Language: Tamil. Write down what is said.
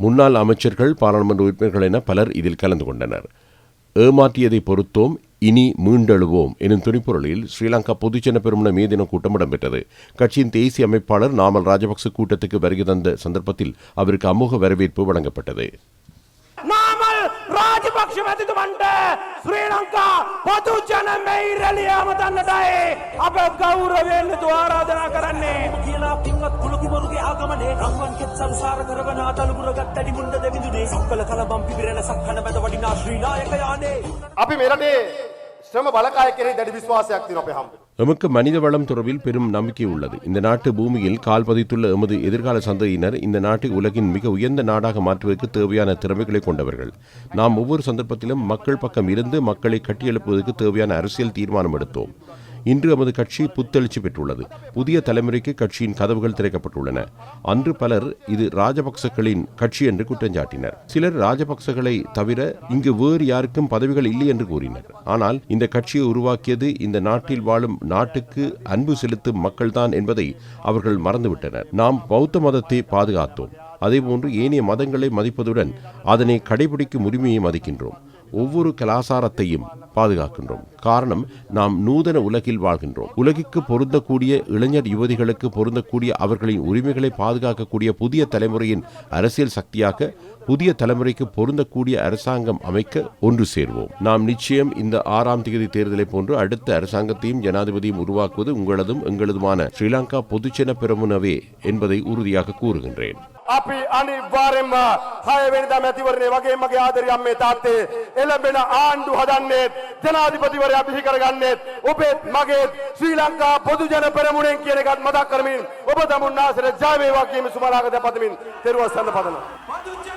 முன்னாள் அமைச்சர்கள் பாராளுமன்ற உறுப்பினர்கள் என பலர் இதில் கலந்து கொண்டனர் ஏமாற்றியதை பொறுத்தோம் இனி மீண்டெழுவோம் எனும் துணிப்பொருளில் ஸ்ரீலங்கா பொதுஜன பெருமன மே தின கூட்டம் இடம்பெற்றது கட்சியின் தேசிய அமைப்பாளர் நாமல் ராஜபக்ச கூட்டத்துக்கு வருகை தந்த சந்தர்ப்பத்தில் அவருக்கு அமோக வரவேற்பு வழங்கப்பட்டது නාමල් රාජපක්ෂ මැතිතුමන්ට ශ්‍රී ලංකා පොතු ජන මෙයිරලියම දන්නටයි අප ගෞරවයෙන් ආරාධනා කරන්නේ. කියලා පින්වත් කුළුකිවරුගේ ආගමනේ රන්වන් කෙත් සංසාර කරවන අතලුගුර ගත්තඩි මුණ්ඩ දෙවිඳුනේ සක්වල කලබම් පිබිරෙන සක්කන මැද වඩිනා ශ්‍රී නායක යානේ අපි මෙරටේ ශ්‍රම බලකාය කෙරෙහි දැඩි විශ්වාසයක් තියෙනවා අපේ හම්බ. எமக்கு மனித வளம் தொடர்பில் பெரும் நம்பிக்கை உள்ளது இந்த நாட்டு பூமியில் கால் பதித்துள்ள எமது எதிர்கால சந்ததியினர் இந்த நாட்டை உலகின் மிக உயர்ந்த நாடாக மாற்றுவதற்கு தேவையான திறமைகளை கொண்டவர்கள் நாம் ஒவ்வொரு சந்தர்ப்பத்திலும் மக்கள் பக்கம் இருந்து மக்களை கட்டியெழுப்புவதற்கு தேவையான அரசியல் தீர்மானம் எடுத்தோம் இன்று நமது கட்சி புத்தெழுச்சி பெற்றுள்ளது. புதிய தலைமுறைக்கு கட்சியின் கதவுகள் திறக்கப்பட்டுள்ளன. அன்று பலர் இது ராஜபக்சகளின் கட்சி என்று குற்றஞ்சாட்டினர் சிலர் ராஜபக்சகளை தவிர இங்கு வேறு யாருக்கும் பதவிகள் இல்லை என்று கூறினர். ஆனால் இந்த கட்சியை உருவாக்கியது இந்த நாட்டில் வாழும் நாட்டுக்கு அன்பு செலுத்தும் மக்கள்தான் என்பதை அவர்கள் மறந்துவிட்டனர். நாம் பௌத்த மதத்தை பாதுகாத்தோம். அதேபோன்று ஏனைய மதங்களை மதிப்பதுடன் அதனை கடைபிடிக்கும் உரிமையை மதிக்கின்றோம். ஒவ்வொரு கலாசாரத்தையும் பாதுகாக்கின்றோம். காரணம் நாம் நூதன உலகில் வாழ்கின்றோம். உலகிற்கு பொருந்தக்கூடிய இளைஞர் யுவதிகளுக்கு பொருந்தக்கூடிய அவர்களின் உரிமைகளை பாதுகாக்கக்கூடிய புதிய தலைமுறையின் அரசியல் சக்தியாக புதிய தலைமுறைக்கு பொருந்தக்கூடிய அரசாங்கம் அமைக்க ஒன்று சேர்வோம். நாம் நிச்சயம் இந்த ஆறாம் தேதி தேர்தலை போன்று அடுத்த அரசாங்கத்தையும் ஜனாதிபதியும் உருவாக்குவது உங்களதும் எங்களதுமான ஸ்ரீலங்கா பொதுச்சென பெருமுனவே என்பதை உறுதியாக கூறுகின்றேன். අපි අනිවාර්යෙන්ම හයවෙනිදා මැතිවරණය වගේ මගේ ආදරය අම්මේ තාත්තේ එළඹෙන ආණ්ඩු හදන්නේත් ජනාධිපතිවරයා බිහි කරගන්නේත් ඔබේත් මගේත් ශ්‍රී ලංකා පොදු ජන පෙරමුණෙන් කියන එකත් මතක් කරමින් ඔබ තමුන්නාසට ජය වේවා කියන සුමනාගත පතමින් තෙරුවන් සඳ පදනවා